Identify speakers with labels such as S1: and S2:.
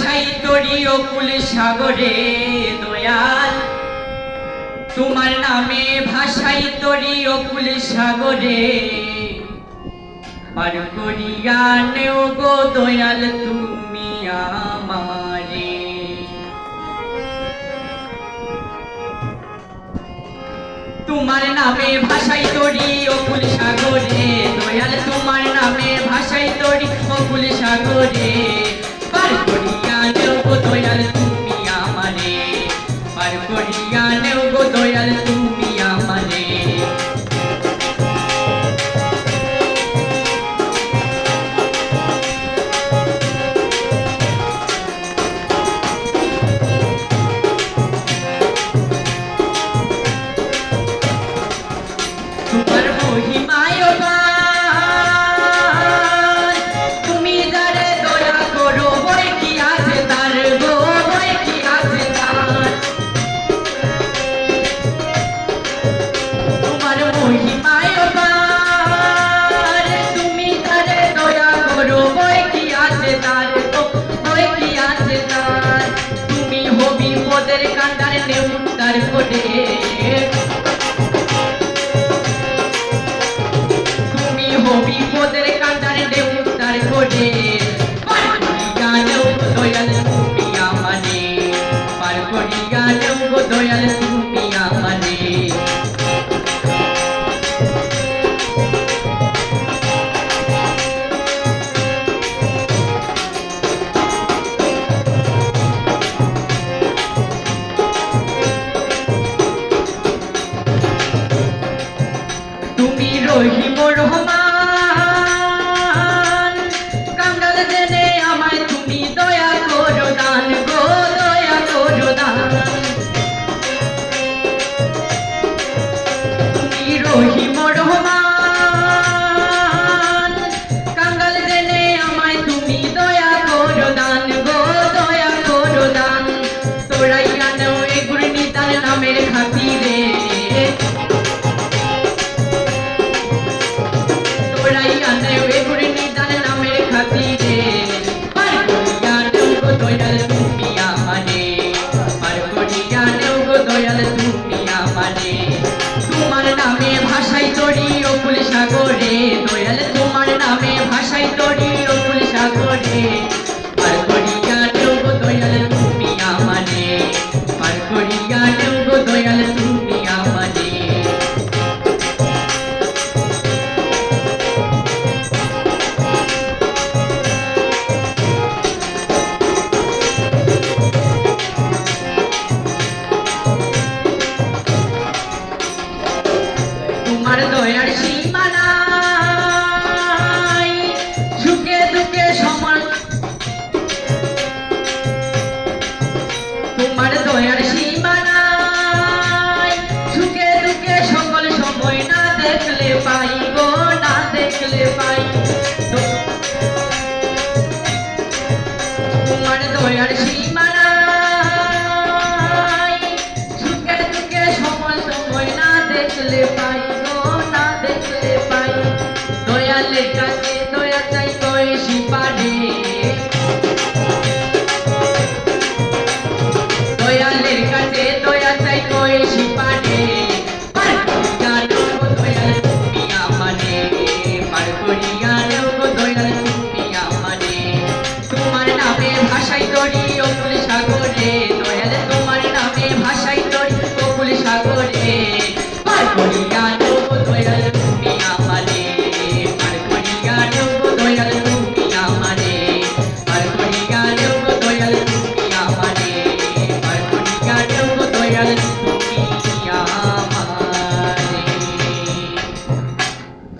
S1: সাহিত্যরীয় কুলে সাগরে দয়াল। তোমার নামে ভাষাই তোর অকুল সাগরে। পার করিয়া নেও গো দয়াল তুমি আমারে। তোমার নামে ভাষাই তরি Voy a கைதொடி